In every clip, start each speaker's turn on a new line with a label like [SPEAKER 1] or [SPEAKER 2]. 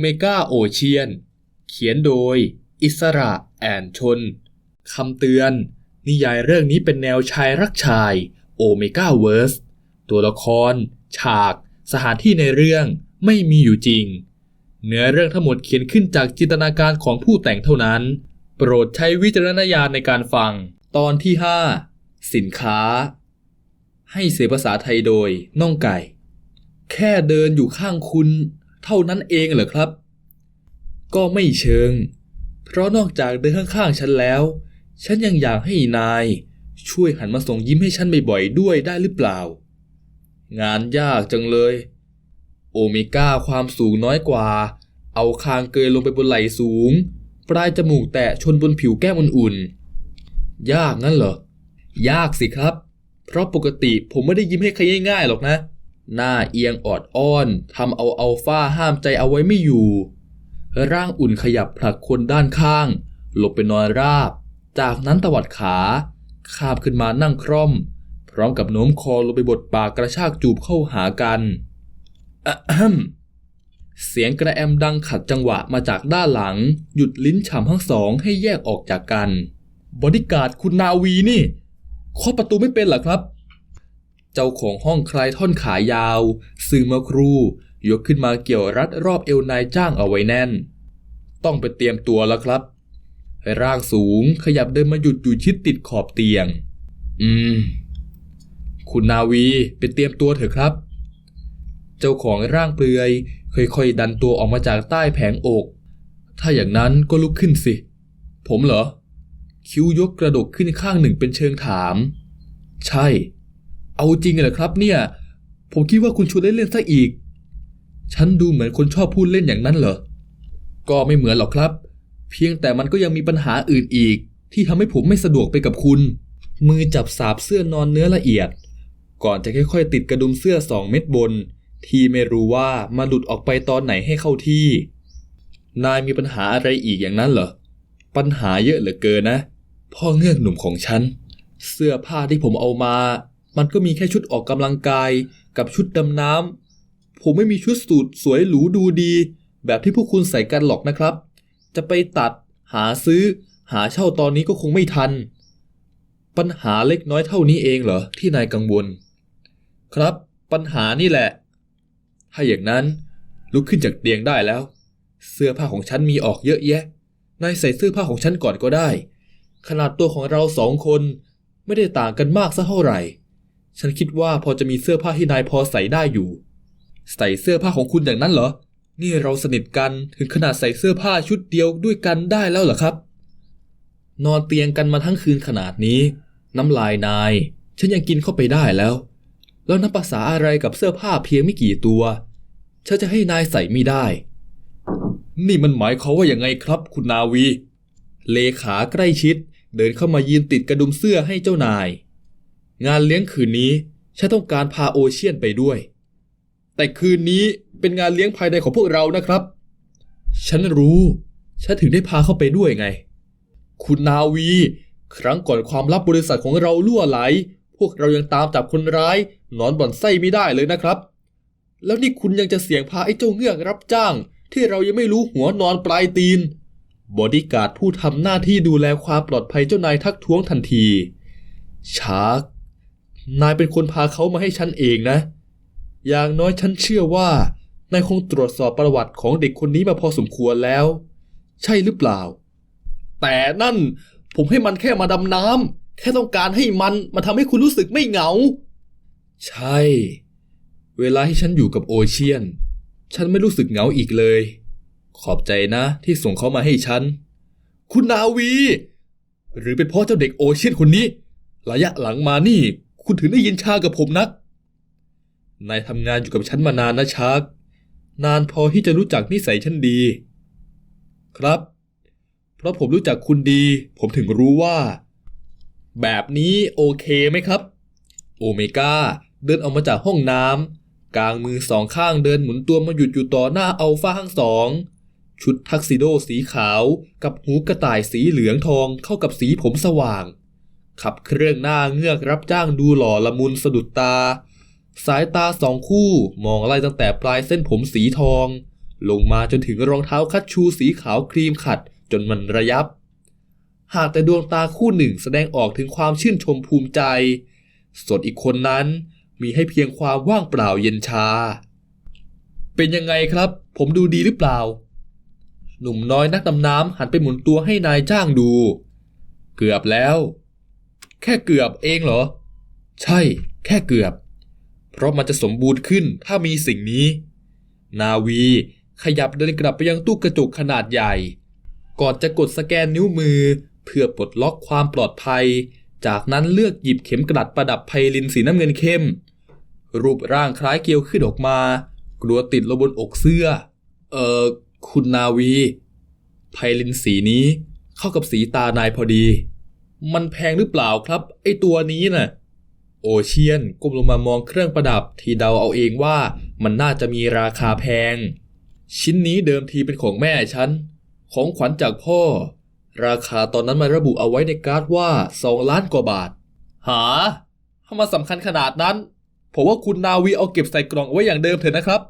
[SPEAKER 1] เมก้าโอเชียน เขียนโดย อิสระแอนชน คำเตือน นิยายเรื่องนี้เป็นแนวชายรักชายโอเมก้าเวิร์ส ตัวละคร ฉาก สถานที่ในเรื่องไม่มีอยู่จริง เนื้อเรื่องทั้งหมดเขียนขึ้นจากจินตนาการของผู้แต่งเท่านั้น โปรดใช้วิจารณญาณในการฟัง ตอนที่ 5 สินค้า ให้เสียภาษาไทยโดยน่องไก่ แค่เดินอยู่ข้างคุณ เท่านั้นเองเหรอครับ ก็ไม่เชิง เพราะนอกจากเดินข้างๆฉันแล้ว ฉันยังอยากให้นาย ช่วยหันมาส่งยิ้มให้ฉันบ่อยๆด้วยได้หรือเปล่า งานยากจังเลย โอเมก้าความสูงน้อยกว่า เอาคางเกยลงไปบนไหล่สูง ปลายจมูกแตะชนบนผิวแก้มอุ่นๆ ยากงั้นเหรอ ยากสิครับ เพราะปกติผมไม่ได้ยิ้มให้ใครง่ายๆหรอกนะ หน้าเอียงออดอ้อนทำเอาอัลฟาห้ามใจเอาไว้ไม่อยู่ ร่างอุ่นขยับผลักคนด้านข้าง หลบไปนอนราบ จากนั้นตวัดขาคาบขึ้นมานั่งคร่อม พร้อมกับโน้มคอลงไปบดปากกระชากจูบเข้าหากันเสียงกระแอมดังขัดจังหวะมาจากด้านหลัง หยุดลิ้นฉ่ำทั้งสองให้แยกออกจากกัน บอดี้การ์ดคุณนาวีนี่เคาะประตูไม่เป็นหรอครับ เจ้าของห้องคลายท่อนขายาวซึ่งเมื่อครู ยกขึ้นมาเกี่ยวรัดรอบเอวนายจ้างเอาไว้แน่น ต้องไปเตรียมตัวแล้วครับร่างสูงขยับเดินมาหยุดอยู่ชิดติดขอบเตียง อืม คุณนาวีไปเตรียมตัวเถอะครับ เจ้าของร่างเปลือย ค่อยๆ ดันตัวออกมาจากใต้แผงอก ถ้าอย่างนั้นก็ลุกขึ้นสิ ผมเหรอ คิ้วยกกระดกขึ้นข้างหนึ่งเป็นเชิงถาม ใช่ เอาจริงเหรอครับเนี่ย ผมคิดว่าคุณชวนเล่นๆซะอีก ฉันดูเหมือนคนชอบพูดเล่นอย่างนั้นเหรอ ก็ไม่เหมือนหรอกครับ เพียงแต่มันก็ยังมีปัญหาอื่นอีก ที่ทำให้ผมไม่สะดวกไปกับคุณ มือจับสาบเสื้อนอนเนื้อละเอียด ก่อนจะค่อยๆ ติดกระดุมเสื้อสองเม็ดบน ที่ไม่รู้ว่ามันหลุดออกไปตอนไหนให้เข้าที่ นายมีปัญหาอะไรอีกอย่างนั้นเหรอ ปัญหาเยอะเหลือเกินนะ พ่อเงือกหนุ่มของฉัน เสื้อผ้าที่ผมเอามา มันก็มีแค่ชุดออกกำลังกายกับชุดดำน้ำ ผมไม่มีชุดสูทสวยหรูดูดี แบบที่พวกคุณใส่กันหรอกนะครับ จะไปตัด หาซื้อ หาเช่าตอนนี้ก็คงไม่ทัน ปัญหาเล็กน้อยเท่านี้เองเหรอ ที่นายกังวล ครับ ปัญหานี่แหละ ถ้าอย่างนั้นลุกขึ้นจากเตียงได้แล้ว เสื้อผ้าของฉันมีออกเยอะแยะ นายใส่เสื้อผ้าของฉันก่อนก็ได้ ขนาดตัวของเราสองคนไม่ได้ต่างกันมากสักเท่าไหร่ ฉันคิดว่าพอจะมีเสื้อผ้าที่นายพอใส่ได้อยู่ ใส่เสื้อผ้าของคุณอย่างนั้นเหรอ นี่เราสนิทกันถึงขนาดใส่เสื้อผ้าชุดเดียวด้วยกันได้แล้วเหรอครับ นอนเตียงกันมาทั้งคืนขนาดนี้ น้ำลายนาย ฉันยังกินเข้าไปได้แล้ว แล้วนับภาษาอะไรกับเสื้อผ้าเพียงไม่กี่ตัวฉันจะให้นายใส่ไม่ได้ นี่มันหมายความว่าอย่างไงครับ คุณนาวี เลขาใกล้ชิด เดินเข้ามายืนติดกระดุมเสื้อให้เจ้านาย งานเลี้ยงคืนนี้ฉันต้องการพาโอเชียนไปด้วย แต่คืนนี้เป็นงานเลี้ยงภายในของพวกเรานะครับ ฉันรู้ ฉันถึงได้พาเข้าไปด้วยไง คุณนาวี ครั้งก่อนความลับบริษัทของเราล่วไหล พวกเรายังตามจับคนร้ายนอนบ่อนไส้ไม่ได้เลยนะครับ แล้วนี่คุณยังจะเสี่ยงพาไอ้เจ้าเงือกรับจ้าง ที่เรายังไม่รู้หัวนอนปลายตีน บอดี้การ์ดผู้ทำหน้าที่ดูแลความปลอดภัยเจ้านายทักท้วงทันทีชาร์ก นายเป็นคนพาเขามาให้ฉันเองนะ อย่างน้อยฉันเชื่อว่านายคงตรวจสอบประวัติของเด็กคนนี้มาพอสมควรแล้ว ใช่หรือเปล่า แต่นั่นผมให้มันแค่มาดำน้ำแค่ต้องการให้มันมาทำให้คุณรู้สึกไม่เหงา ใช่ เวลาที่ฉันอยู่กับโอเชียน ฉันไม่รู้สึกเหงาอีกเลย ขอบใจนะที่ส่งเขามาให้ฉัน คุณนาวี หรือเป็นเพราะเจ้าเด็กโอเชียนคนนี้ ระยะหลังมานี่ คุณถึงได้ยินชากับผมนัก นายทำงานอยู่กับฉันมานานนะชาร์กนานพอที่จะรู้จักนิสัยฉันดี ครับ เพราะผมรู้จักคุณดี ผมถึงรู้ว่า แบบนี้โอเคไหมครับ โอเมก้าเดินออกมาจากห้องน้ำกลางมือสองข้างเดินหมุนตัวมาหยุดอยู่ต่อหน้าอัลฟาทั้งสองชุดทักซิโดสีขาวกับหูกระต่ายสีเหลืองทองเข้ากับสีผมสว่าง ขับเครื่องหน้าเงือกรับจ้างดูหล่อละมุนสะดุดตา สายตาสองคู่มองไล่ตั้งแต่ปลายเส้นผมสีทอง ลงมาจนถึงรองเท้าคัดชูสีขาวครีมขัดจนมันระยับ หากแต่ดวงตาคู่หนึ่งแสดงออกถึงความชื่นชมภูมิใจ ส่วนอีกคนนั้นมีให้เพียงความว่างเปล่าเย็นชา เป็นยังไงครับ ผมดูดีหรือเปล่า หนุ่มน้อยนักดำน้ำหันไปหมุนตัวให้นายจ้างดู เกือบแล้ว แค่เกือบเองเหรอ ใช่ แค่เกือบ เพราะมันจะสมบูรณ์ขึ้นถ้ามีสิ่งนี้ นาวีขยับเดินกลับไปยังตู้กระจกขนาดใหญ่ ก่อนจะกดสแกนนิ้วมือ เพื่อปลดล็อกความปลอดภัย จากนั้นเลือกหยิบเข็มกลัดประดับไพลินสีน้ำเงินเข้ม รูปร่างคล้ายเกลียวขึ้นออกมา กลัวติดลงบนอกเสื้อ เออคุณนาวี ไพลินสีนี้เข้ากับสีตานายพอดี มันแพงหรือเปล่าครับ ไอตัวนี้น่ะ โอเชียนก้มลงมามองเครื่องประดับที่เดาเอาเองว่ามันน่าจะมีราคาแพง ชิ้นนี้เดิมทีเป็นของแม่ฉัน ของขวัญจากพ่อ ราคาตอนนั้นมันระบุเอาไว้ในการ์ดว่าสองล้านกว่าบาท หาทำไมสำคัญขนาดนั้น ผมว่าคุณนาวีเอาเก็บใส่กล่องไว้อย่างเดิมเถอะนะครับ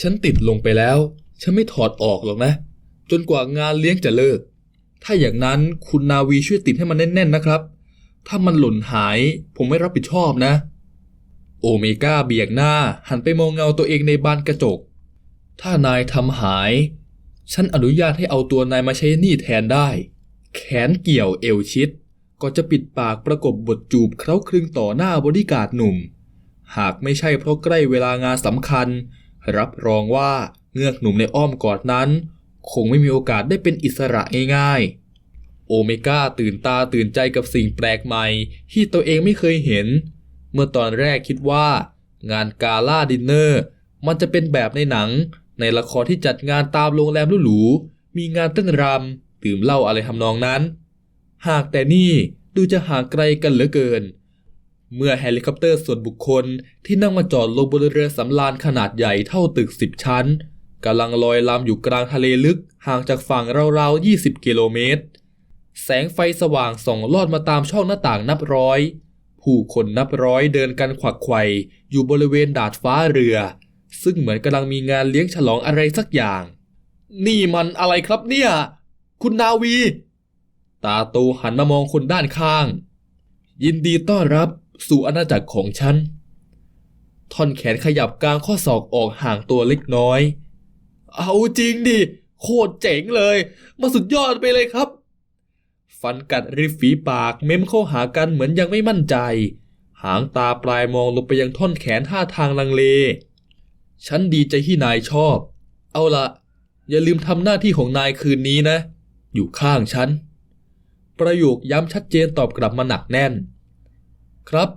[SPEAKER 1] ฉันติดลงไปแล้ว ฉันไม่ถอดออกหรอกนะ จนกว่างานเลี้ยงจะเลิก ถ้าอย่างนั้นคุณนาวีช่วยติดให้มันแน่นๆนะครับ ถ้ามันหล่นหาย ผมไม่รับผิดชอบนะ โอเมก้าเบียกหน้าหันไปมองเงาตัวเองในบานกระจก ถ้านายทำหาย ฉันอนุญาตให้เอาตัวนายมาใช้หนี้แทนได้ แขนเกี่ยวเอวชิด ก็จะปิดปากประกบบทจูบเคล้าคลึงต่อหน้าบริการหนุ่ม หากไม่ใช่เพราะใกล้เวลางานสำคัญ รับรองว่าเงือกหนุ่มในอ้อมกอดนั้น คงไม่มีโอกาสได้เป็นอิสระง่ายๆ โอเมก้าตื่นตาตื่นใจกับสิ่งแปลกใหม่ ที่ตัวเองไม่เคยเห็น เมื่อตอนแรกคิดว่า งานกาล่าดินเนอร์มันจะเป็นแบบในหนัง ในละครที่จัดงานตามโรงแรมหรูๆมีงานเต้นรำดื่มเหล้าอะไรทำนองนั้น หากแต่นี่ดูจะห่างไกลกันเหลือเกิน เมื่อเฮลิคอปเตอร์ส่วนบุคคลที่นั่งมาจอดลงบนเรือสำราญขนาดใหญ่เท่าตึกสิบชั้น กำลังลอยลำอยู่กลางทะเลลึกห่างจากฝั่งราวๆ 20 กิโลเมตร แสงไฟสว่างส่องลอดมาตามช่องหน้าต่างนับร้อย ผู้คนนับร้อยเดินกันขวักไขว่อยู่บริเวณดาดฟ้าเรือ ซึ่งเหมือนกำลังมีงานเลี้ยงฉลองอะไรสักอย่าง นี่มันอะไรครับเนี่ย คุณนาวี ตาโตหันมามองคนด้านข้าง ยินดีต้อนรับสู่อาณาจักรของฉันท่อนแขนขยับกลางข้อศอกออกห่างตัวเล็กน้อย เอาจริงดิ โคตรเจ๋งเลย มาสุดยอดไปเลยครับ ฟันกัดริมฝีปากเม้มเข้าหากันเหมือนยังไม่มั่นใจ หางตาปลายมองลงไปยังท่อนแขนท่าทางลังเล ฉันดีใจที่นายชอบ เอาละอย่าลืมทำหน้าที่ของนายคืนนี้นะ อยู่ข้างฉัน ประโยคย้ำชัดเจนตอบกลับมาหนักแน่น ครับ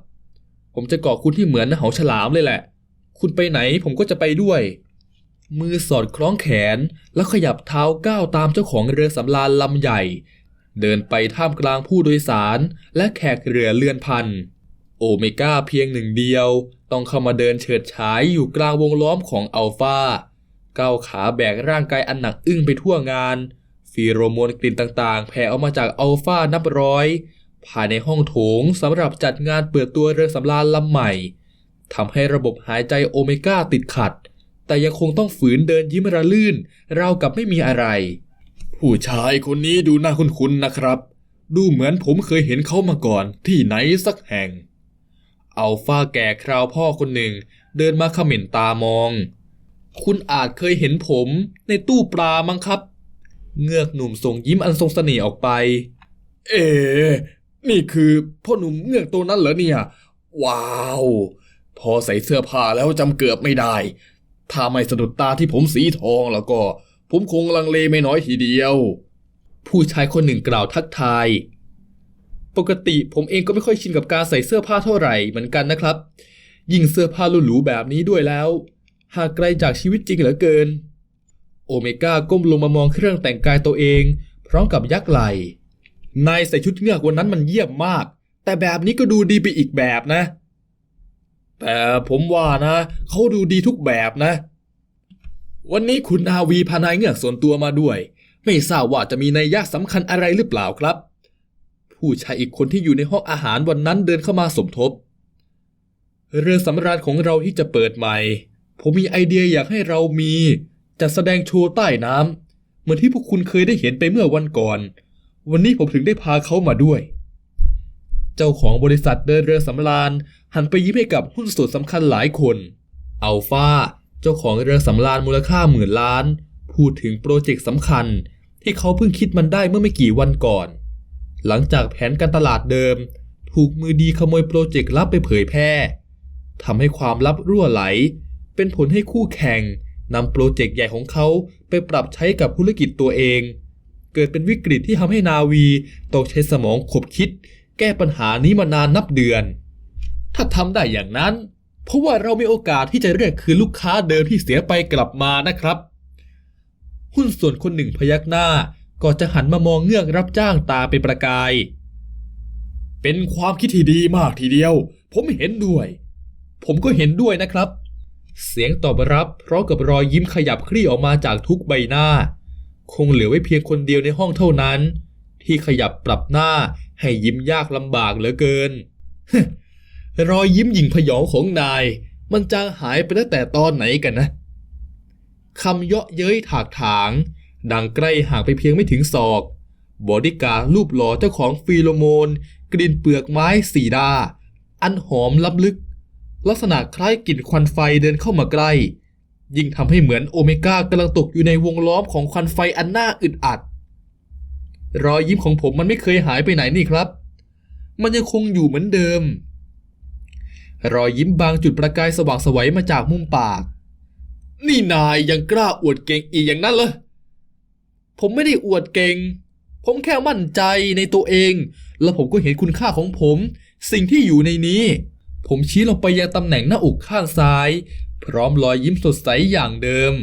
[SPEAKER 1] ผมจะเกาะคุณที่เหมือนหาฉลามเลยแหละ คุณไปไหนผมก็จะไปด้วย มือสอดคล้องแขนแล้วขยับเท้าก้าวตามเจ้าของเรือสำราญลำใหญ่ เดินไปท่ามกลางผู้โดยสารและแขกเรือเลื่อนพัน โอเมก้าเพียงหนึ่งเดียว ต้องเข้ามาเดินเฉิดฉายอยู่กลางวงล้อมของอัลฟาก้าวขาแบกร่างกายอันหนักอึ้งไปทั่วงาน ฟีโรโมนกลิ่นต่างๆ แผ่ออกมาจากอัลฟานับร้อย ภายในห้องโถงสำหรับจัดงานเปิดตัวเรือสำราญลำใหม่ทำให้ระบบหายใจโอเมก้าติดขัด แต่ยังคงต้องฝืนเดินยิ้มระลื่น ราวกับไม่มีอะไร ผู้ชายคนนี้ดูน่าคุ้นๆนะครับ ดูเหมือนผมเคยเห็นเขามาก่อนที่ไหนสักแห่ง อัลฟาแก่คราวพ่อคนหนึ่ง เดินมาเขม่นตามอง คุณอาจเคยเห็นผมในตู้ปลามั้งครับ เงือกหนุ่มส่งยิ้มอันทรงเสน่ห์ออกไป เอ๋นี่คือพ่อหนุ่มเงือกตัวนั้นเหรอเนี่ย ว้าว พอใส่เสื้อผ้าแล้วจำเกือบไม่ได้ ถ้าไม่สะดุดตาที่ผมสีทองแล้วก็ ผมคงลังเลไม่น้อยทีเดียว ผู้ชายคนหนึ่งกล่าวทักทาย ปกติผมเองก็ไม่ค่อยชินกับการใส่เสื้อผ้าเท่าไหร่เหมือนกันนะครับ ยิ่งเสื้อผ้าหรูๆแบบนี้ด้วยแล้วหากไกลจากชีวิตจริงเหลือเกิน โอเมก้าก้มลงมามองเครื่องแต่งกายตัวเอง พร้อมกับยักไหลนายใส่ชุดเงือกวันนั้นมันเยี่ยมมาก แต่แบบนี้ก็ดูดีไปอีกแบบนะ แต่ผมว่านะเขาดูดีทุกแบบนะ วันนี้คุณนาวีพานายเงือกส่วนตัวมาด้วย ไม่ทราบว่าจะมีนัยยะสำคัญอะไรหรือเปล่าครับ ผู้ชายอีกคนที่อยู่ในห้องอาหารวันนั้นเดินเข้ามาสมทบ เรือสำราญของเราที่จะเปิดใหม่ ผมมีไอเดียอยากให้เรามีจะแสดงโชว์ใต้น้ำเหมือนที่พวกคุณเคยได้เห็นไปเมื่อวันก่อน วันนี้ผมถึงได้พาเขามาด้วย เจ้าของบริษัทเดินเรือสำราญ หันไปยิ้มให้กับหุ้นส่วนสำคัญหลายคนอัลฟาเจ้าของเรือสำราญมูลค่าหมื่นล้าน พูดถึงโปรเจกต์สำคัญ ที่เขาเพิ่งคิดมันได้เมื่อไม่กี่วันก่อน หลังจากแผนการตลาดเดิม ถูกมือดีขโมยโปรเจกต์ลับไปเผยแพร่ทำให้ความลับรั่วไหล เป็นผลให้คู่แข่งนำโปรเจกต์ใหญ่ของเขาไปปรับใช้กับธุรกิจตัวเอง เกิดเป็นวิกฤตที่ทำให้นาวีต้องใช้สมองขบคิด แก้ปัญหานี้มานานนับเดือน ถ้าทำได้อย่างนั้น เพราะว่าเรามีโอกาสที่จะเรียกคืนลูกค้าเดิมที่เสียไปกลับมานะครับ หุ้นส่วนคนหนึ่งพยักหน้าก่อนจะหันมามองเงือกรับจ้างตาเป็นประกาย เป็นความคิดที่ดีมากทีเดียว ผมเห็นด้วย ผมก็เห็นด้วยนะครับ เสียงตอบรับพร้อมกับรอยยิ้มขยับคลี่ออกมาจากทุกใบหน้า คงเหลือไว้เพียงคนเดียวในห้องเท่านั้น ที่ขยับปรับหน้าให้ยิ้มยากลำบากเหลือเกิน รอยยิ้มหยิ่งพยองของนาย มันจางหายไปตั้งแต่ตอนไหนกันนะคำเยาะเย้ยถากถาง ดังใกล้ห่างไปเพียงไม่ถึงศอก บอดี้การรูปหล่อเจ้าของฟีโรโมน กลิ่นเปลือกไม้สีดา อันหอมล้ำลึก ลักษณะคล้ายกลิ่นควันไฟเดินเข้ามาใกล้ ยิ่งทำให้เหมือนโอเมก้ากำลังตกอยู่ในวงล้อมของควันไฟอันน่าอึดอัด รอยยิ้มของผมมันไม่เคยหายไปไหนนี่ครับ มันยังคงอยู่เหมือนเดิม รอยยิ้มบางจุดประกายสว่างสวัยมาจากมุมปาก นี่นายยังกล้าอวดเก่งอีกอย่างนั้นเหรอ ผมไม่ได้อวดเก่ง ผมแค่มั่นใจในตัวเอง แล้วผมก็เห็นคุณค่าของผม สิ่งที่อยู่ในนี้ ผมชี้ลงไปยังตำแหน่งหน้าอกข้างซ้าย พร้อมรอยยิ้มสดใสอย่างเดิม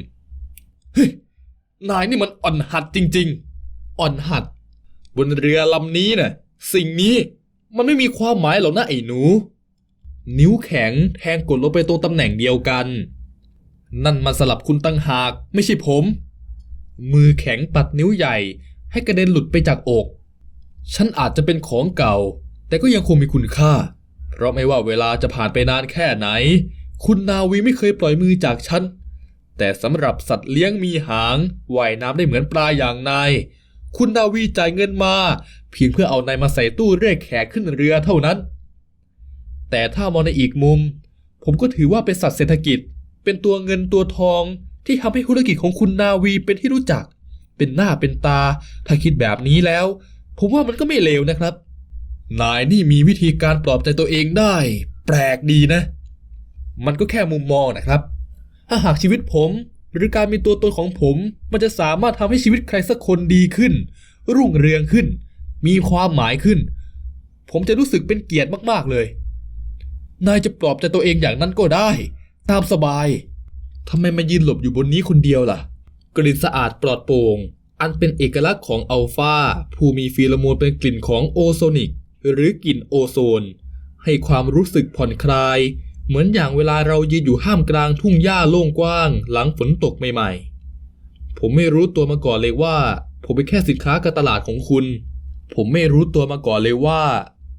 [SPEAKER 1] เฮ้ย นายนี่มันอ่อนหัดจริง ๆ อ่อนหัด บนเรือลำนี้น่ะ สิ่งนี้มันไม่มีความหมายหรอกนะไอ้หนู นิ้วแข็งแทงกดลงไปตรงตำแหน่งเดียวกัน นั่นมันสลับคุณตั้งหากไม่ใช่ผม มือแข็งปัดนิ้วใหญ่ ให้กระเด็นหลุดไปจากอก ฉันอาจจะเป็นของเก่า แต่ก็ยังคงมีคุณค่า เพราะไม่ว่าเวลาจะผ่านไปนานแค่ไหน คุณนาวีไม่เคยปล่อยมือจากฉันแต่สำหรับสัตว์เลี้ยงมีหางว่ายน้ำได้เหมือนปลาอย่างนาย คุณนาวีจ่ายเงินมา เพียงเพื่อเอานายมาใส่ตู้เรียกแขกขึ้นเรือเท่านั้น แต่ถ้ามองในอีกมุม ผมก็ถือว่าเป็นสัตว์เศรษฐกิจ เป็นตัวเงินตัวทองที่ทำให้ธุรกิจของคุณนาวีเป็นที่รู้จัก เป็นหน้าเป็นตา ถ้าคิดแบบนี้แล้ว ผมว่ามันก็ไม่เลวนะครับ นายนี่มีวิธีการปลอบใจตัวเองได้ แปลกดีนะ มันก็แค่มุมมองนะครับ ถ้าหากชีวิตผม หรือการมีตัวตนของผม มันจะสามารถทำให้ชีวิตใครสักคนดีขึ้น รุ่งเรืองขึ้น มีความหมายขึ้น ผมจะรู้สึกเป็นเกียรติมากๆเลย นายจะปลอบใจตัวเองอย่างนั้นก็ได้ ตามสบายทำไมมายืนหลบอยู่บนนี้คนเดียวล่ะ กลิ่นสะอาดปลอดโปร่งอันเป็นเอกลักษณ์ของอัลฟาผู้มีฟีโรโมนเป็นกลิ่นของโอโซนิก หรือกลิ่นโอโซน ให้ความรู้สึกผ่อนคลาย เหมือนอย่างเวลาเรายืนอยู่ห้ามกลางทุ่งหญ้าโล่งกว้าง หลังฝนตกใหม่ๆ ผมไม่รู้ตัวมาก่อนเลยว่า ผมเป็นแค่สินค้าการตลาดของคุณ ผมไม่รู้ตัวมาก่อนเลยว่า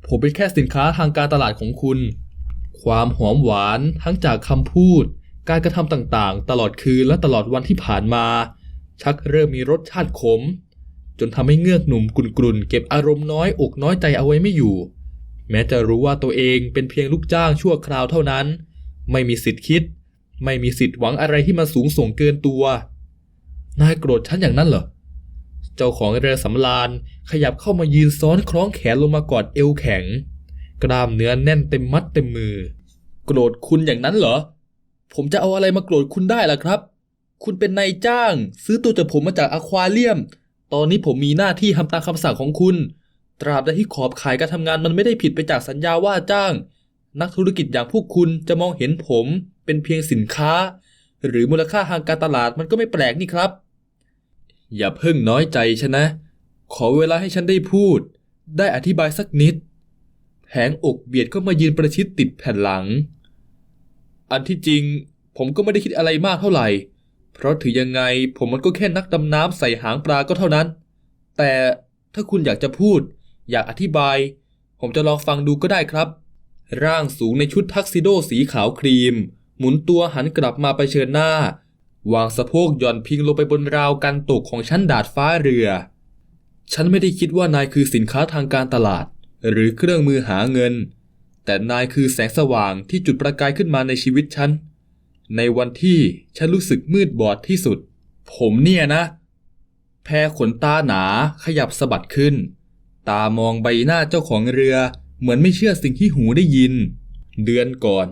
[SPEAKER 1] ผมเป็นแค่สินค้าทางการตลาดของคุณ ความหอมหวานทั้งจากคำพูด การกระทำต่างๆ ตลอดคืนและตลอดวันที่ผ่านมา ชักเริ่มมีรสชาติขม จนทำให้เงือกหนุ่มกลุ่นๆเก็บอารมณ์น้อยอกน้อยใจเอาไว้ไม่อยู่ แม้จะรู้ว่าตัวเองเป็นเพียงลูกจ้างชั่วคราวเท่านั้น ไม่มีสิทธิ์คิด ไม่มีสิทธิ์หวังอะไรที่มันสูงส่งเกินตัวนายโกรธฉันอย่างนั้นเหรอ เจ้าของเรือสำราญขยับเข้ามายืนซ้อนคล้องแขนลงมากอดเอวแข็งกล้ามเนื้อแน่นเต็มมัดเต็มมือ โกรธคุณอย่างนั้นเหรอ ผมจะเอาอะไรมาโกรธคุณได้ล่ะครับ คุณเป็นนายจ้าง ซื้อตัวจากผมมาจากอควาเรียม ตอนนี้ผมมีหน้าที่ทำตามคำสั่งของคุณ ตราบใดที่ขอบขายการทำงานมันไม่ได้ผิดไปจากสัญญาว่าจ้าง นักธุรกิจอย่างพวกคุณจะมองเห็นผม เป็นเพียงสินค้า หรือมูลค่าทางการตลาดมันก็ไม่แปลกนี่ครับ อย่าเพิ่งน้อยใจฉันนะ ขอเวลาให้ฉันได้พูด ได้อธิบายสักนิดแผงอกเบียดเข้ามายืนประชิดติดแผ่นหลัง อันที่จริงผมก็ไม่ได้คิดอะไรมากเท่าไหร่ เพราะถือยังไงผมมันก็แค่นักดำน้ำใส่หางปลาก็เท่านั้น แต่ถ้าคุณอยากจะพูด อยากอธิบาย ผมจะลองฟังดูก็ได้ครับ ร่างสูงในชุดทักซิโดสีขาวครีม หมุนตัวหันกลับมาไปเชิญหน้า วางสะโพกหย่อนพิงลงไปบนราวกันตกของชั้นดาดฟ้าเรือ ฉันไม่ได้คิดว่านายคือสินค้าทางการตลาด หรือเครื่องมือหาเงิน แต่นายคือแสงสว่างที่จุดประกายขึ้นมาในชีวิตฉันในวันที่ฉันรู้สึกมืดบอดที่สุด ผมเนี่ยนะ แพรขนตาหนาขยับสะบัดขึ้น ตามองใบหน้าเจ้าของเรือ เหมือนไม่เชื่อสิ่งที่หูได้ยิน เดือนก่อน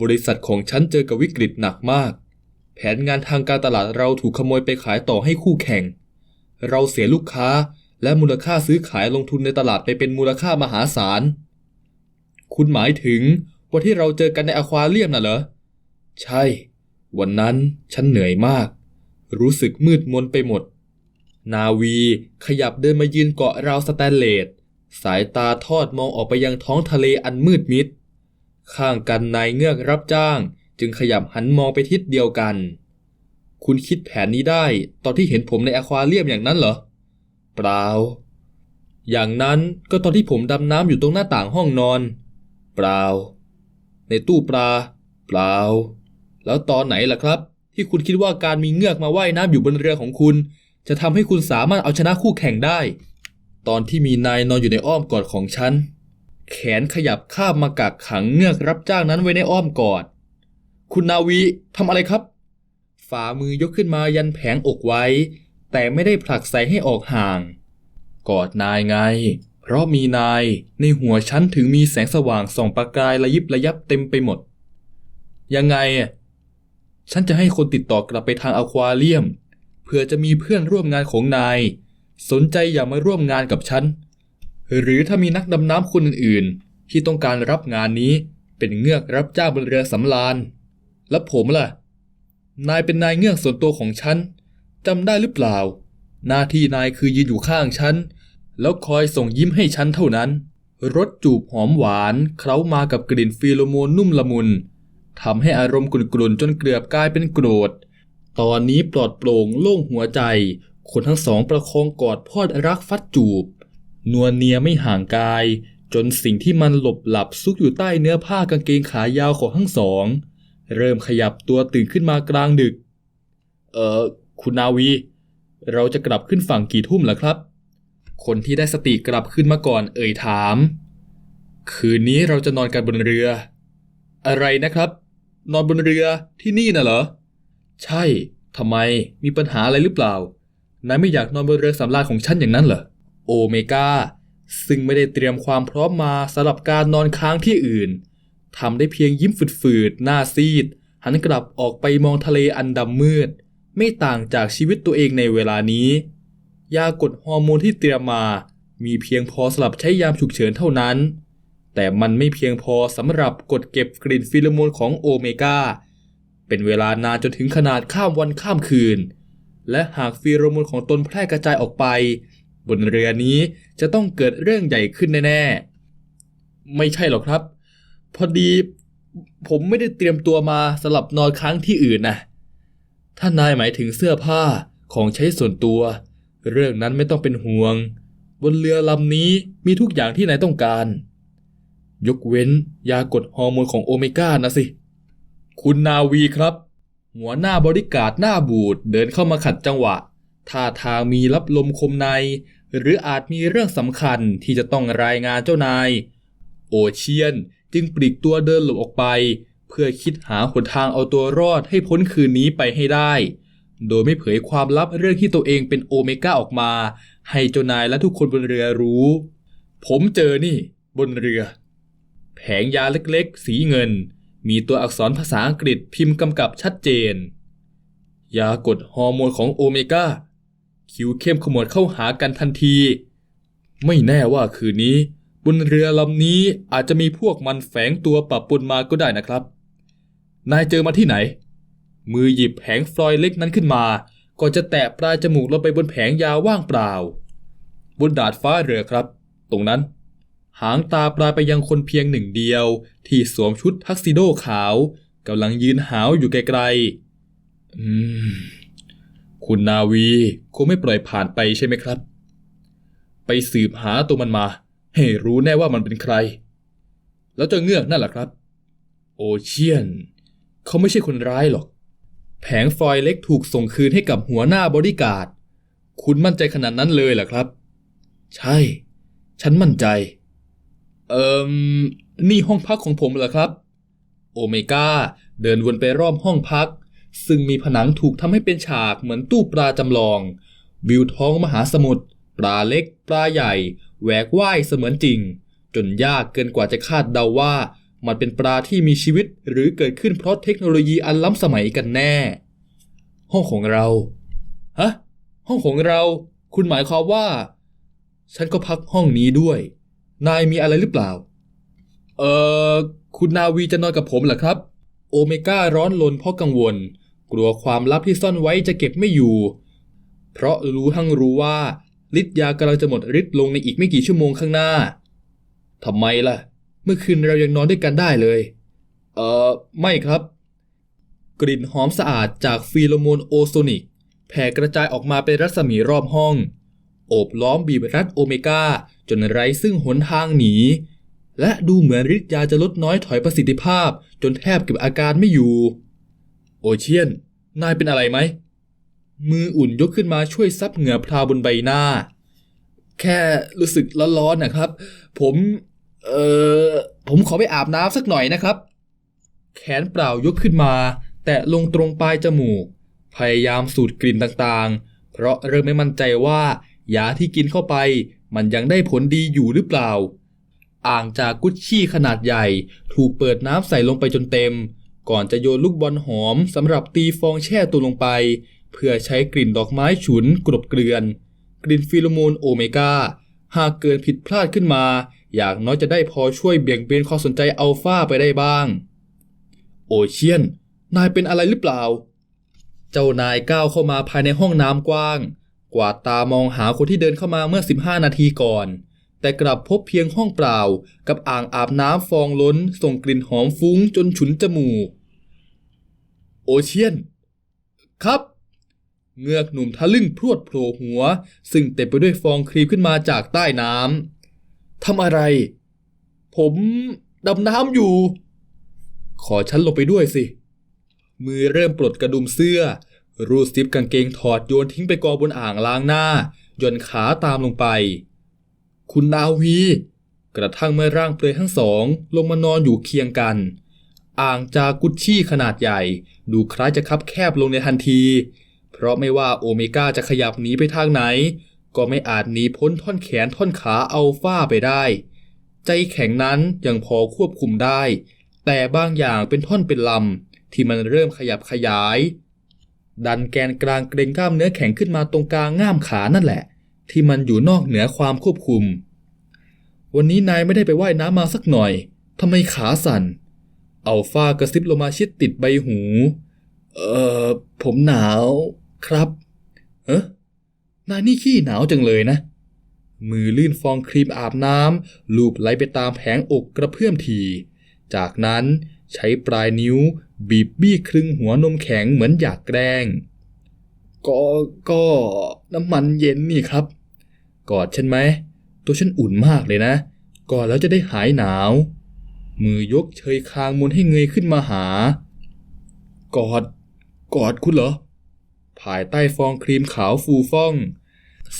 [SPEAKER 1] บริษัทของฉันเจอกับวิกฤตหนักมาก แผนงานทางการตลาดเราถูกขโมยไปขายต่อให้คู่แข่ง เราเสียลูกค้าและมูลค่าซื้อขายลงทุนในตลาดไปเป็นมูลค่ามหาศาล คุณหมายถึงวันที่เราเจอกันในอควาเรียมน่ะเหรอ ใช่ วันนั้นฉันเหนื่อยมาก รู้สึกมืดมนไปหมด นาวีขยับเดินมายืนเกาะราวสแตนเลส สายตาทอดมองออกไปยังท้องทะเลอันมืดมิด ข้างกันนายเงือกรับจ้าง จึงขยับหันมองไปทิศเดียวกัน คุณคิดแผนนี้ได้ตอนที่เห็นผมในอควาเรียมอย่างนั้นเหรอ เปล่า อย่างนั้นก็ตอนที่ผมดำน้ำอยู่ตรงหน้าต่างห้องนอน เปล่า ในตู้ปลา เปล่า แล้วตอนไหนล่ะครับ ที่คุณคิดว่าการมีเงือกมาว่ายน้ำอยู่บนเรือของคุณ จะทำให้คุณสามารถเอาชนะคู่แข่งได้ ตอนที่มีนายนอนอยู่ในอ้อมกอดของฉัน แขนขยับข้ามมากักขังเงือกรับจ้างนั้นไว้ในอ้อมกอด คุณนาวีทำอะไรครับ ฝ่ามือยกขึ้นมายันแผงอกไว้ แต่ไม่ได้ผลักใส่ให้ออกห่าง กอดนายไง เพราะมีนายในหัวฉันถึงมีแสงสว่างส่องประกายระยิบระยับเต็มไปหมด ยังไง ฉันจะให้คนติดต่อกลับไปทางอควาเรียม เพื่อจะมีเพื่อนร่วมงานของนาย สนใจอยากมาร่วมงานกับฉัน หรือถ้ามีนักดำน้ำคนอื่นๆ ที่ต้องการรับงานนี้เป็นเงือกรับจ้างบนเรือสำราญ แล้วผมล่ะ นายเป็นนายเงือกส่วนตัวของฉันจำได้หรือเปล่า หน้าที่นายคือยืนอยู่ข้างฉัน แล้วคอยส่งยิ้มให้ฉันเท่านั้น รสจูบหอมหวานเคล้ามากับกลิ่นฟีโรโมนนุ่มละมุนทำให้อารมณ์กลุ่นๆจนเกือบกลายเป็นโกรธ ตอนนี้ปลอดโปร่งโล่งหัวใจ คนทั้งสองประคองกอดพอดรักฟัดจูบ นวลเนียไม่ห่างกาย จนสิ่งที่มันหลบหลับซุกอยู่ใต้เนื้อผ้ากางเกงขายาวของทั้งสอง เริ่มขยับตัวตื่นขึ้นมากลางดึก เออคุณนาวี เราจะกลับขึ้นฝั่งกี่ทุ่มล่ะครับ คนที่ได้สติกลับขึ้นมาก่อนเอ่ยถาม คืนนี้เราจะนอนกันบนเรือ อะไรนะครับ นอนบนเรือที่นี่น่ะเหรอ ใช่ทำไมมีปัญหาอะไรหรือเปล่านายไม่อยากนอนบนเรือสำราญของฉันอย่างนั้นเหรอโอเมก้าซึ่งไม่ได้เตรียมความพร้อมมาสำหรับการนอนค้างที่อื่นทำได้เพียงยิ้มฝืดๆ หน้าซีด หันกลับออกไปมองทะเลอันดำมืด ไม่ต่างจากชีวิตตัวเองในเวลานี้ ยากดฮอร์โมนที่เตรียมมา มีเพียงพอสำหรับใช้ยามฉุกเฉินเท่านั้น แต่มันไม่เพียงพอสำหรับกดเก็บกลิ่นฟิโลโมนของโอเมก้า เป็นเวลานานจนถึงขนาดข้ามวันข้ามคืน และหากฟีโรโมนของตนแพร่กระจายออกไป บนเรือนี้จะต้องเกิดเรื่องใหญ่ขึ้นแน่ๆ ไม่ใช่หรอกครับ พอดีผมไม่ได้เตรียมตัวมาสำหรับนอนค้างที่อื่นนะถ้านายหมายถึงเสื้อผ้าของใช้ส่วนตัว เรื่องนั้นไม่ต้องเป็นห่วง บนเรือลำนี้มีทุกอย่างที่นายต้องการ ยกเว้นยากดฮอร์โมนของโอเมก้านะสิ คุณนาวีครับ หัวหน้าบริการหน้าบูดเดินเข้ามาขัดจังหวะ ท่าทางมีรับลมคมใน หรืออาจมีเรื่องสำคัญที่จะต้องรายงานเจ้านาย โอเชียนจึงปลีกตัวเดินหลบออกไป เพื่อคิดหาหนทางเอาตัวรอดให้พ้นคืนนี้ไปให้ได้ โดยไม่เผยความลับเรื่องที่ตัวเองเป็นโอเมก้าออกมา ให้เจ้านายและทุกคนบนเรือรู้ ผมเจอนี่ บนเรือ แผงยาเล็กๆ สีเงิน มีตัวอักษรภาษาอังกฤษพิมพ์กำกับชัดเจน ยากดฮอร์โมนของโอเมก้า คิวเข้มขมวดเข้าหากันทันที ไม่แน่ว่าคืนนี้ บนเรือลำนี้อาจจะมีพวกมันแฝงตัวปะปนมาก็ได้นะครับ นายเจอมาที่ไหน มือหยิบแผงฟลอยด์เล็กนั้นขึ้นมา ก่อนจะแตะปลายจมูกลงไปบนแผงยาว่างเปล่า บนดาดฟ้าเรือครับ ตรงนั้น หางตาปลายไปยังคนเพียงหนึ่งเดียว ที่สวมชุดทักซิโดขาวกำลังยืนหาวอยู่ไกลๆ อืม คุณนาวีคงไม่ปล่อยผ่านไปใช่ไหมครับ ไปสืบหาตัวมันมา ให้รู้แน่ว่ามันเป็นใคร แล้วเจะเงือกนั่นแหละครับ โอเชียน เขาไม่ใช่คนร้ายหรอก แผงฟอยเล็กถูกส่งคืนให้กับหัวหน้าบริการคุณมั่นใจขนาดนั้นเลยเหรอครับ ใช่ ฉันมั่นใจ เอ่มนี่ห้องพักของผมเหรอครับ โอเมก้าเดินวนไปรอบห้องพัก ซึ่งมีผนังถูกทำให้เป็นฉากเหมือนตู้ปลาจำลอง วิวท้องมหาสมุทรปลาเล็ก ปลาใหญ่แหวกว่ายเสมือนจริง จนยากเกินกว่าจะคาดเดาว่า มันเป็นปลาที่มีชีวิตหรือเกิดขึ้นเพราะเทคโนโลยีอันล้ำสมัยกันแน่ ห้องของเราฮะห้องของเรา คุณหมายความว่า ฉันก็พักห้องนี้ด้วย นายมีอะไรหรือเปล่า เอ่อ คุณนาวีจะนอนกับผมเหรอครับ โอเมก้าร้อนลนเพราะกังวล กลัวความลับที่ซ่อนไว้จะเก็บไม่อยู่ เพราะรู้ทั้งรู้ว่าฤทธิ์ยากำลังจะหมดฤทธิ์ลงในอีกไม่กี่ชั่วโมงข้างหน้าทำไมล่ะ เมื่อคืนเรายังนอนด้วยกันได้เลย เอ่อ ไม่ครับ กลิ่นหอมสะอาดจากฟีโรโมนโอโซนิก แผ่กระจายออกมาเป็นรัศมีรอบห้อง โอบล้อมบีบรัดโอเมก้าจนไร้ซึ่งหนทางหนี และดูเหมือนฤทธิ์ยาจะลดน้อยถอยประสิทธิภาพ จนแทบเก็บอาการไม่อยู่ โอเชียน นายเป็นอะไรไหม มืออุ่นยกขึ้นมาช่วยซับเหงื่อพราวบนใบหน้า แค่รู้สึกร้อนๆนะครับ ผม เออผมขอไปอาบน้ำสักหน่อยนะครับ แขนเปล่ายกขึ้นมา แตะลงตรงปลายจมูก พยายามสูดกลิ่นต่างๆ เพราะเริ่มไม่มั่นใจว่า ยาที่กินเข้าไป มันยังได้ผลดีอยู่หรือเปล่า อ่างจากกุชชี่ขนาดใหญ่ ถูกเปิดน้ำใส่ลงไปจนเต็ม ก่อนจะโยนลูกบอลหอมสำหรับตีฟองแช่ตัวลงไป เพื่อใช้กลิ่นดอกไม้ฉุนกลบเกลื่อน กลิ่นฟิโลโมนโอเมก้าหากเกิดผิดพลาดขึ้นมา อย่างน้อยจะได้พอช่วยเบี่ยงเบนความสนใจอัลฟาไปได้บ้าง โอเชียน นายเป็นอะไรหรือเปล่า เจ้านายก้าวเข้ามาภายในห้องน้ำกว้าง กวาดตามองหาคนที่เดินเข้ามาเมื่อ 15 นาทีก่อน แต่กลับพบเพียงห้องเปล่า กับอ่างอาบน้ำฟองล้น ส่งกลิ่นหอมฟุ้งจนฉุนจมูก โอเชียน ครับ เงือกหนุ่มทะลึ่งพรวดโผล่หัว ซึ่งเต็มไปด้วยฟองครีมขึ้นมาจากใต้น้ำทำอะไร ผมดำน้ำอยู่ ขอฉันลงไปด้วยสิ มือเริ่มปลดกระดุมเสื้อ รูดซิปกางเกงถอดโยนทิ้งไปกองบนอ่างล้างหน้าย่อนขาตามลงไป คุณนาวี กระทั่งเมื่อร่างเปลือยทั้งสอง ลงมานอนอยู่เคียงกัน อ่างจากุชชี่ขนาดใหญ่ ดูคล้ายจะคับแคบลงในทันที เพราะไม่ว่าโอเมก้าจะขยับหนีไปทางไหน ก็ไม่อาจหนีพ้นท่อนแขนท่อนขาอัลฟาไปได้ ใจแข็งนั้นยังพอควบคุมได้ แต่บางอย่างเป็นท่อนเป็นลำที่มันเริ่มขยับขยาย ดันแกนกลางเกรงกล้ามเนื้อแข็งขึ้นมาตรงกลางง่ามขานั่นแหละ ที่มันอยู่นอกเหนือความควบคุม วันนี้นายไม่ได้ไปว่ายน้ำมาสักหน่อยทำไมขาสั่นอัลฟากระซิบลงมาชิดติดใบหู เอ่อ ผมหนาวครับ เอ๊ะนายนี่ขี้หนาวจังเลยนะ มือลื่นฟองครีมอาบน้ำลูบไหลไปตามแผงอกกระเพื่อมที จากนั้นใช้ปลายนิ้ว บีบบี้ครึ่งหัวนมแข็งเหมือนอยากแกล้ง ก็ก็น้ำมันเย็นนี่ครับ กอดฉันไหม ตัวฉันอุ่นมากเลยนะ กอดแล้วจะได้หายหนาว มือยกเชยคางมนให้เงยขึ้นมาหา กอด กอดคุณเหรอ ภายใต้ฟองครีมขาวฟูฟ่อง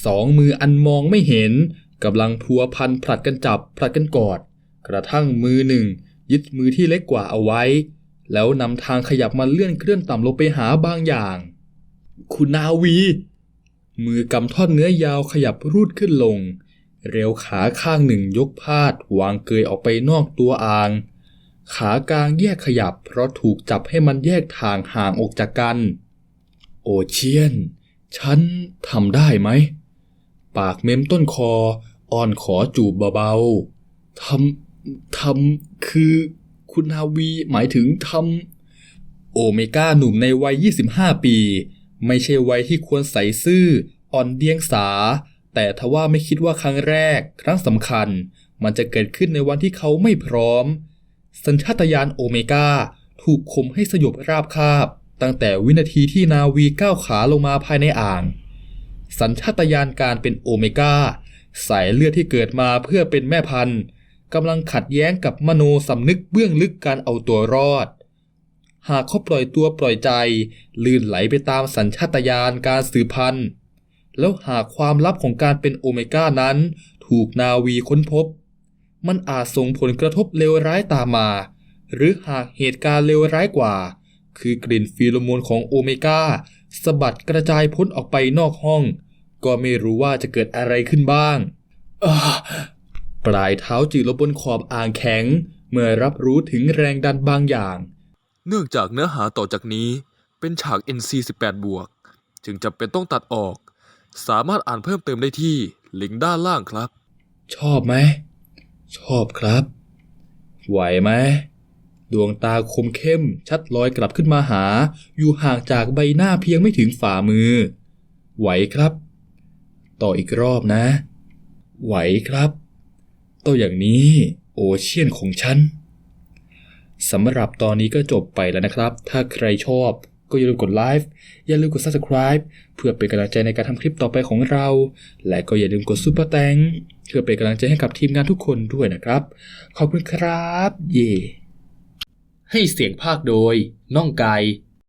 [SPEAKER 1] สองมืออันมองไม่เห็นกำลังพัวพันผลัดกันจับผลัดกันกอด กระทั่งมือหนึ่ง ยึดมือที่เล็กกว่าเอาไว้ แล้วนำทางขยับมาเลื่อนเคลื่อนต่ำลงไปหาบางอย่าง คุณนาวี มือกำท่อนเนื้อยาวขยับรูดขึ้นลง เร็วขาข้างหนึ่งยกพาดวางเกยออกไปนอกตัวอ่าง ขากลางแยกขยับเพราะถูกจับให้มันแยกทางห่างออกจากกัน โอเชียน ฉันทำได้ไหม ปากเม้มต้นคอ อ่อนขอจูบเบาๆทำทำคือ คุณนาวีหมายถึงทำโอเมก้าหนุ่มในวัย 25 ปี ไม่ใช่วัยที่ควรใส่ซื่อ อ่อนเดียงสา แต่ทว่าไม่คิดว่าครั้งแรก ครั้งสำคัญ มันจะเกิดขึ้นในวันที่เขาไม่พร้อม สัญชาตญาณโอเมก้าถูกข่มให้สยบราบคาบ ตั้งแต่วินาทีที่นาวีก้าวขาลงมาภายในอ่าง สัญชาตญาณการเป็นโอเมก้าสายเลือดที่เกิดมาเพื่อเป็นแม่พันธุ์ กำลังขัดแย้งกับมโนสำนึกเบื้องลึกการเอาตัวรอด หากเขาปล่อยตัวปล่อยใจ ลื่นไหลไปตามสัญชาตญาณการสืบพันธุ์ แล้วหากความลับของการเป็นโอเมก้านั้น ถูกนาวีค้นพบ มันอาจส่งผลกระทบเลวร้ายตามมา หรือหากเหตุการณ์เลวร้ายกว่า คือกลิ่นฟีโรโมนของโอเมก้าสะบัดกระจายพ้นออกไปนอกห้อง ก็ไม่รู้ว่าจะเกิดอะไรขึ้นบ้างอ ปลายเท้าจืดลงบนขอบอ่างแข็ง เมื่อรับรู้ถึงแรงดันบางอย่าง
[SPEAKER 2] เนื่องจากเนื้อหาต่อจากนี้เป็นฉาก NC 18 บวก จึงจำเป็นต้องตัดออก สามารถอ่านเพิ่มเติมได้ที่ลิงก์ด้านล่างครับ
[SPEAKER 1] ชอบไหม ชอบครับ ไหวไหม ดวงตาคมเข้ม ชัดลอยกลับขึ้นมาหา อยู่ห่างจากใบหน้าเพียงไม่ถึงฝ่ามือ ไหวครับ ต่ออีกรอบนะ ไหวครับ ต่ออย่างนี้โอเชียนของฉันสำหรับตอนนี้ก็จบไปแล้วนะครับ ถ้าใครชอบก็อย่าลืมกดไลค์อย่าลืมกด subscribe เพื่อเป็นกำลังใจในการทำคลิปต่อไปของเรา และก็อย่าลืมกดซุปเปอร์แตงเพื่อเป็นกำลังใจให้กับทีมงานทุกคนด้วยนะครับ ขอบคุณครับ เย่ให้เสียงภาคโดย น้องไก่